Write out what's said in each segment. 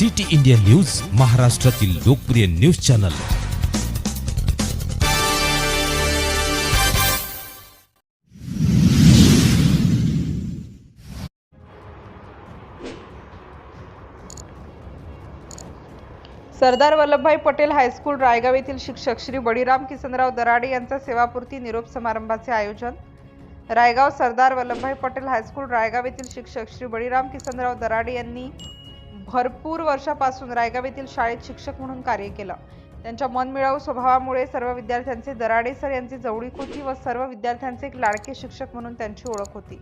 City India news महाराष्ट्रातील लोकप्रिय news channel. Sardar Vallabhbhai Patel high school Raigaon येथील शिक्षक श्री बळीराम किसनराव दराडे यांचा सेवापूर्ती निरोप समारंभाचे आयोजन. रायगाव सरदार वल्लभभाई पटेल हायस्कूल रायगाव येथील शिक्षक श्री बळीराम किसनराव दराडे यांनी भरपूर वर्षापासून रायगाव येथील शाळेत शिक्षक म्हणून कार्य केलं. त्यांच्या मनमिळावू स्वभावामुळे सर्व विद्यार्थ्यांचे दराडे सर यांची जवळीक होती व सर्व विद्यार्थ्यांचे एक लाडके शिक्षक म्हणून त्यांची ओळख होती.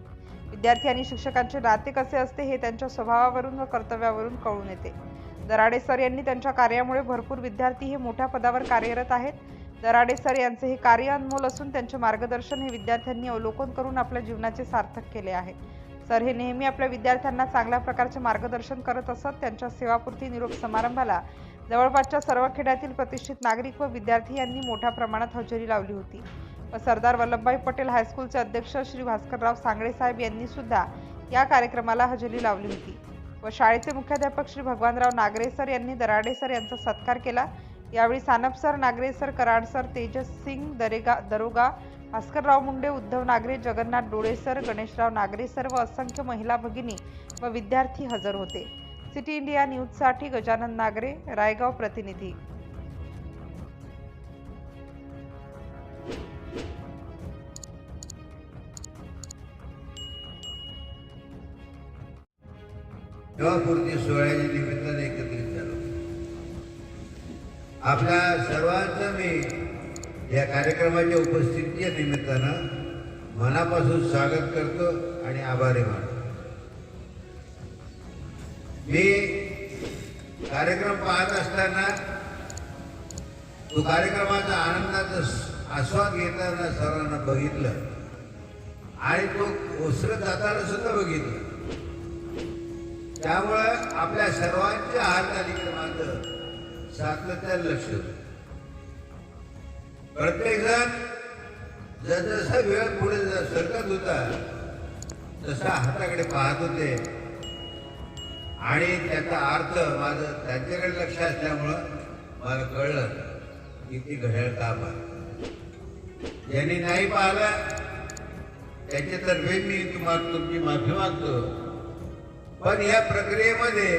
विद्यार्थी आणि शिक्षकांचे नाते कसे असते हे त्यांच्या स्वभावावरून व कर्तव्यावरून कळून येते. दराडे सर यांनी त्यांच्या कार्यामुळे भरपूर विद्यार्थी हे मोठ्या पदावर कार्यरत आहेत. दराडे सर यांचे हे कार्य अनमोल असून त्यांचे मार्गदर्शन हे विद्यार्थ्यांनी अवलोकन करून आपल्या जीवनाचे सार्थक केले आहे. सर हे नेहमी आपल्या विद्यार्थ्यांना चांगल्या प्रकारचे मार्गदर्शन करत असत. त्यांच्या सेवापूर्ती निरोप समारंभाला जवळपासच्या सर्व खेड्यातील प्रतिष्ठित नागरिक व विद्यार्थी यांनी मोठ्या प्रमाणात हजेरी लावली होती. व सरदार वल्लभभाई पटेल हायस्कूलचे अध्यक्ष श्री भास्करराव सांगळे साहेब यांनी सुद्धा या कार्यक्रमाला हजेरी लावली होती. व शाळेचे मुख्याध्यापक श्री भगवानराव नागरे सर यांनी दराडे सर यांचा सत्कार केला. यावेळी Sanap sir Nagare sir Karad sir Tejas Singh दरेगा दरोगा भास्करराव मुंडे उद्धव नागरे जगन्नाथ डोळेसर गणेशराव नागरे सर व असंख्य महिला भगिनी व विद्यार्थी हजर होते. सिटी इंडिया न्यूजसाठी गजानन नागरे रायगाव प्रतिनिधी. सेवापूर्ती सोहळ्याच्या निमित्ताने एकत्रित झालो. आपल्या सर्वांचं मी या कार्यक्रमाच्या उपस्थितीच्या निमित्तानं मनापासून स्वागत करतो आणि आभारी मानतो मी कार्यक्रम पाहत असताना तो कार्यक्रमाचा आनंदाचा आस्वाद घेताना सर्वांना बघितलं आणि तो ओसरत जाताना सुद्धा बघितलं त्यामुळं आपल्या सर्वांच्या हातालीकडे मात्र सातत्यानं लक्ष होतं. प्रत्येक जण जसजसा वेळ पुढे सरकत होता तसा हाताकडे पाहत होते. आणि त्याचा अर्थ माझं त्यांच्याकडे लक्ष असल्यामुळं मला कळलं की ती घड्याळ का पाहत ज्यांनी नाही पाहिलं त्याच्यातर्फे मी तुम्हाला तुमची माफी मागतो. पण या प्रक्रियेमध्ये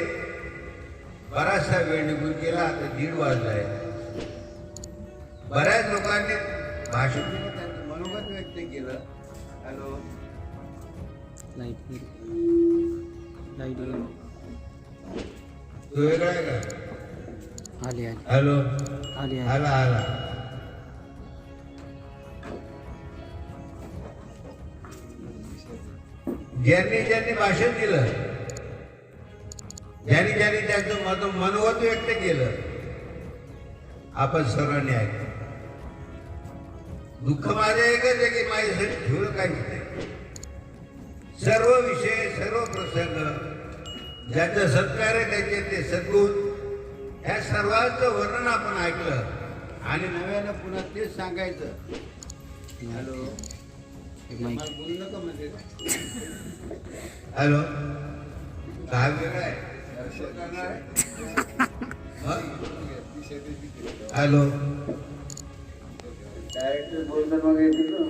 बराचसा वेळ निघून गेला आता दीड वाजलाय बऱ्याच लोकांनी भाषण केलं, त्यांचं मनोगत व्यक्त केलं. हॅलो. तो वेगळा आहे का आली आली. हॅलो. आली आली. आला आला. ज्यांनी ज्यांनी भाषण दिलं ज्यांनी ज्यांनी त्यांचं मत मनोगत व्यक्त केलं आपण सर्वांनी ऐकलं. दुःख माझं एकच आहे की माझ्यासाठी ठेवलं काहीच नाही. सर्व विषय सर्व प्रसंग ज्याचं सत्कार आहे त्याचे ते सद्गुण ह्या सर्वांचं वर्णन आपण ऐकलं आणि नव्यानं पुन्हा तेच सांगायचं. हॅलो? माईक. मला बोलू नका म्हणजे. हॅलो? काय वेगळं आहे? दर्शन करणार आहे? मग?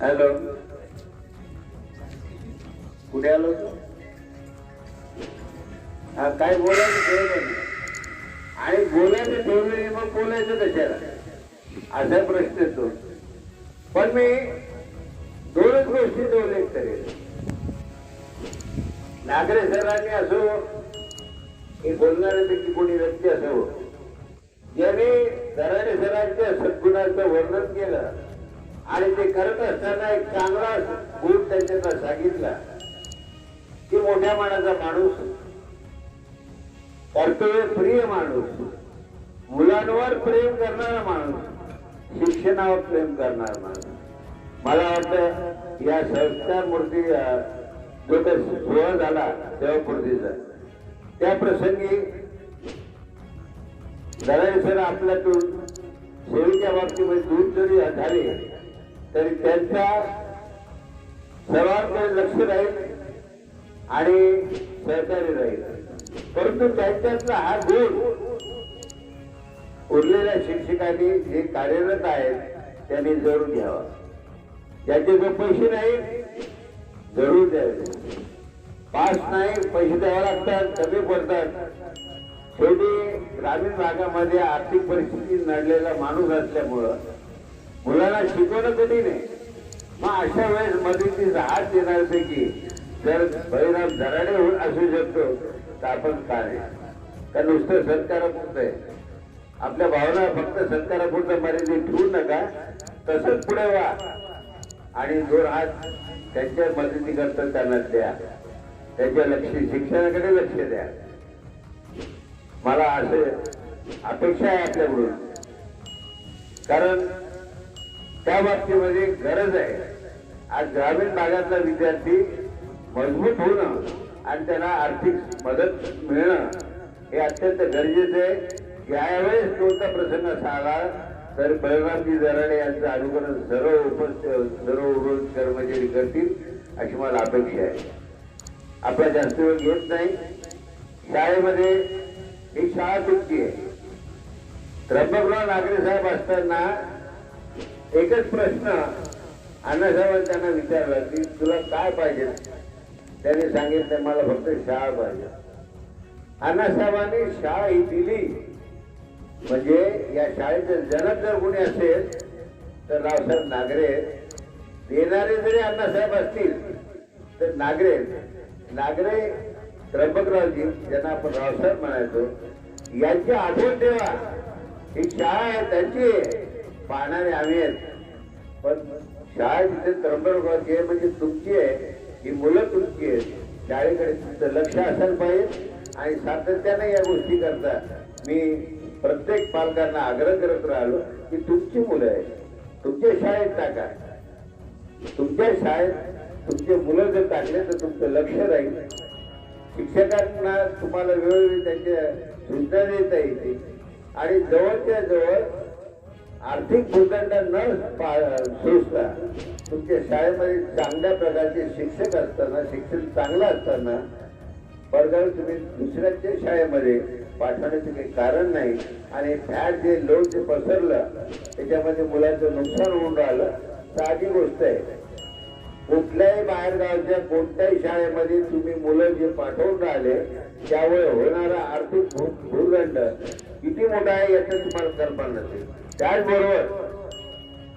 Hello hello. कुठे आलो तू? हा काय बोलायचं ठेवलं आणि बोलायचं ठेवलं मग बोलायचं कशाला? असा प्रश्न येतो पण मी दोनच गोष्टी उल्लेख करेल नागरे सरांनी असो हे बोलणाऱ्यापैकी कोणी व्यक्ती असो ज्याने दराडे सरांच्या सद्गुणाचं वर्णन केलं. आणि ते करत असताना एक चांगला गुण त्यांच्याला सांगितला. की मोठ्या मानाचा माणूस कर्तव्य प्रिय माणूस मुलांवर प्रेम करणारा माणूस शिक्षणावर प्रेम करणारा माणूस. मला वाटतं या संस्कार मूर्ती जो काही सोहळा झाला तेव्हा मूर्तीचा त्या प्रसंगी दराडे सर आपल्यातून सेवेच्या बाबतीमध्ये दूर जरी झाले तरी त्यांच्या सर्वांकडे लक्ष राहील आणि सहकार्य राहील. परंतु त्यांच्यातला हा गुण उरलेल्या शिक्षकांनी जे कार्यरत आहेत त्यांनी जरूर घ्यावा. ज्याचे जो पैसे नाहीत जरूर द्यावे. पास नाही पैसे द्यावे लागतात कमी पडतात. शेवटी ग्रामीण भागामध्ये आर्थिक परिस्थिती नडलेला माणूस असल्यामुळं मुलांना शिकवणं कठीण आहे. मग अशा वेळेस मदतीचा हात देणाऱ्यापैकी जर परिणाम धराडे असू शकतो तर आपण काय का नुसतं सत्कारापुरतं आहे. आपल्या भावना फक्त सत्कारापुरतं मर्यादित ठेवू नका. तसंच पुढे व्हा. आणि जोर हात त्यांच्या मदतीकरता त्यांना द्या. त्यांच्या लक्ष शिक्षणाकडे लक्ष द्या. मला असे अपेक्षा आहे आपल्याकडून. कारण त्या बाबतीमध्ये गरज आहे. आज ग्रामीण भागातला विद्यार्थी मजबूत होणं आणि त्यांना आर्थिक मदत मिळणं हे अत्यंत गरजेचं आहे. यावेळेस कोणता प्रसंग असा आला तर बळरामजी दराडे यांचं अनुकरण सर्व उपस्थित सर्व उर्वरित कर्मचारी करतील अशी मला अपेक्षा आहे. आपला जास्त वेळ घेत नाही. शाळेमध्ये ही शाळा तुमची आहे. त्र्यंबकराव नागरे साहेब असताना एकच प्रश्न अण्णासाहेबांनी त्यांना विचारला की तुला काय पाहिजे? त्याने सांगितलं मला फक्त शाळा पाहिजे. अण्णासाहेबांनी शाळा ही दिली. म्हणजे या शाळेचे जनक जर कोणी असेल तर रावसाहेब नागरे. देणारे जरी अण्णासाहेब असतील तर नागरे. नागरे त्र्यंबकरावजी ज्यांना आपण रावसाहेब म्हणायचो यांची आठवण ठेवा. ही शाळा आहे त्यांची. आहे. पाहणारे आम्ही आहेत. पण शाळा जिथे त्र्यंबकरावची आहे म्हणजे तुमची आहे. ही मुलं तुमची आहेत. शाळेकडे तुमचं लक्ष असायला पाहिजे आणि सातत्याने या गोष्टी करता मी प्रत्येक पालकांना आग्रह करत राहिलो की तुमची मुलं आहेत. तुमच्या शाळेत टाका. तुमच्या शाळेत तुमचे मुलं जर टाकले तर तुमचं लक्ष राहील. शिक्षकांना तुम्हाला वेळोवेळी त्यांच्या सूचना देता येतील आणि जवळच्या जवळ आर्थिक भूखंड न पा- सोसता तुमच्या शाळेमध्ये चांगल्या प्रकारचे शिक्षक असताना शिक्षण चांगलं असताना वर्गावर तुम्ही दुसऱ्याच्या शाळेमध्ये पाठवण्याचं काही कारण नाही. आणि फॅट जे लोड जे पसरलं त्याच्यामध्ये मुलांचं नुकसान होऊन राहिलं साधी गोष्ट आहे. कुठल्याही बाहेरगावच्या कोणत्याही शाळेमध्ये तुम्ही मुलं जे पाठवून राहिले त्यामुळे होणारा आर्थिक भू- भूर्दंड किती मोठा आहे याचं तुम्हाला कल्पना नसेल. त्याचबरोबर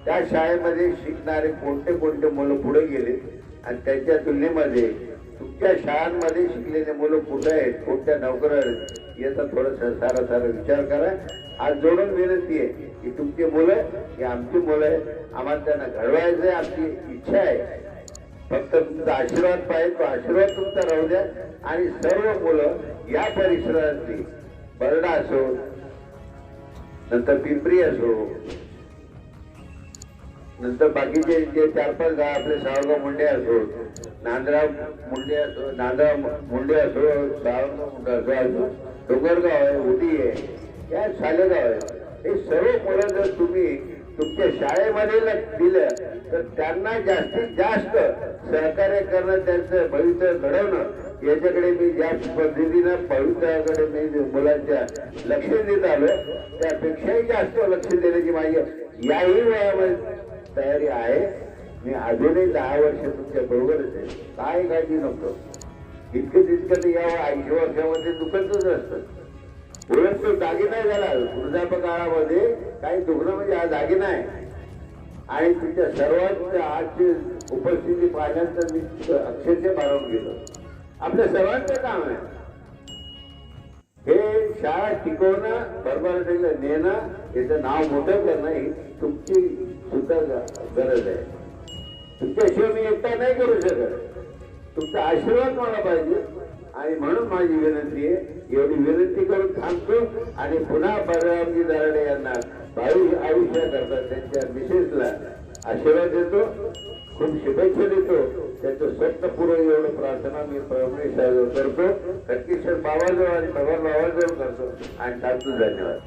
त्या शाळेमध्ये शिकणारे कोणते कोणते मुलं पुढे गेले आणि त्यांच्या तुलनेमध्ये तुमच्या शाळांमध्ये शिकलेले मुलं कुठे आहेत कोणत्या नोकऱ्या आहेत याचा थोडासा सारा सारा विचार करा. आज जोडून विनंती आहे की तुमची मुलं हे आमची मुलं आहेत. आम्हाला त्यांना घडवायचं आहे आमची इच्छा आहे. फक्त तुमचा आशीर्वाद पाहिजे तो आशीर्वाद तुमचा राहू द्या. आणि सर्व मुलं या परिसरातली बरडा असो नंतर पिंपरी असो नंतर बाकीचे जे चार पाच गाव आपले सावरगाव मुंडे असो नांदराव मुंडे असो नांदराव मुंडे असो सावरगाव मुंडे असो असो डोंगरगाव आहे उटी आहे या शालेगाव आहे. हे सर्व मुलं जर म्हणजे शाळेमध्ये दिलं तर त्यांना जास्तीत जास्त सहकार्य करणं त्यांचं भविष्य घडवणं याच्याकडे मी ज्या पद्धतीनं भविष्याकडे मी मुलांच्या लक्ष देत आलो त्यापेक्षाही जास्त लक्ष देण्याची माझी याही वयामध्ये तयारी आहे. मी अजूनही दहा वर्ष तुमच्या बरोबरच आहे. काय काळजी नको. इतकं तितकं तर या ऐंशी वर्षामध्ये दुखतच असतं. उलट तो दागिना झाला. वृद्धाप काळामध्ये काही दुखणं म्हणजे हा दागिना आहे आणि तुमच्या सर्वांच्या आजची उपस्थिती पाहिल्यानंतर मी अक्षरशः भारावून गेलो. आपल्या सर्वांचं काम आहे. हे शाळा टिकवणं बरोबर नेणं याचं नाव मोठं करणं ही तुमची सुद्धा गरज आहे. तुमच्याशिवाय मी एकटा नाही करू शकत. तुमचा आशीर्वाद मला पाहिजे. आणि म्हणून माझी विनंती आहे एवढी विनंती करून थांबतो आणि पुन्हा परवानगी दराडे यांना भावी आयुष्याकरता त्यांच्या मिसेसला आशीर्वाद देतो खूप शुभेच्छा देतो. त्यांचं स्वप्न पूर्ण एवढं प्रार्थना मी परमेश्वर करतो. कटकेश्वर बाबाजवळ आणि भगवान बाबाजवळ करतो. आणि सांगतो धन्यवाद.